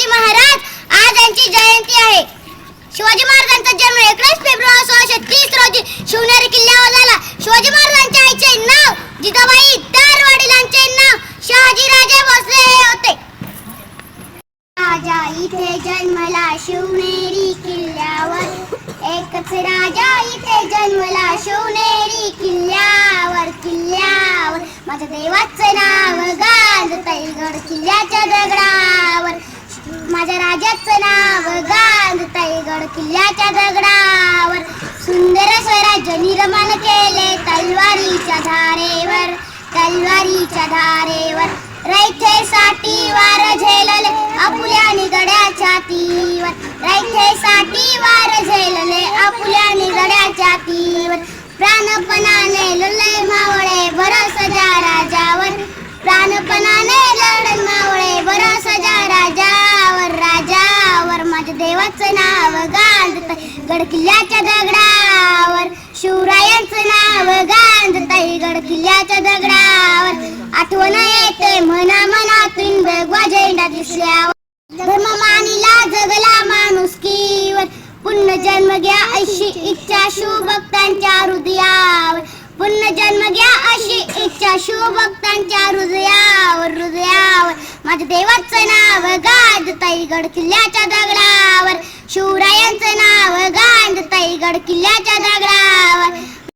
शिवाजी महाराज आज यांची जयंती आहे. शिवाजी महाराजांचा जन्म एकवीस फेब्रुवारी सोळाशे तीस रोजी शिवनेरी किल्ल्यावर झाला. शिवाजी महाराजांच्या आईचे नाव जिजाबाई तर वडिलांचे नाव शहाजीराजे भोसले हे होते. राजा इथे जन्मला शिवनेरी किल्ल्यावर. एकच राजा इथे जन्मला शिवनेरी किल्ल्यावर किल्ल्यावर. माझ्या देवाचे नाव गाजतय ग. माझ्या नाव गांधताई गड किल्ल्याच्या दगडावर. सुंदर स्वराज्य निर्माण केले तलवारीच्या धारेवर तलवारीच्या धारेवर. रैथेसाठी वार झेलले आपुल्या निगड्याच्या तीवर. रैथेसाठी वार झेलले आपुल्या निगड्याच्या तीवर. प्राणपणाने लढले मावळे बरस जा राजावर. प्राणपणाने लढले मावळे बरस जा नाव गांधताई गड किल्ल्याच्या दगडावर शिवरायांचं नाव गांजताई गड किल्ल्याच्या दगडावर आठवण येते. म्हणा मनातून भगवा झेंडा दिसल्यावर धर्म मानिला जगला माणुसकीवर जन्म घ्या अशी इच्छा शिवभक्तांच्या हृदयावर. जन्म घ्या अशी इच्छा शिवभक्तांच्या हृदयावर हृदयावर. माझ्या देवाचं नाव गाजताई गड किल्ल्याच्या दगडावर शिवरायांचं नाव गांजताई गड किल्ल्याच्या दगडावर.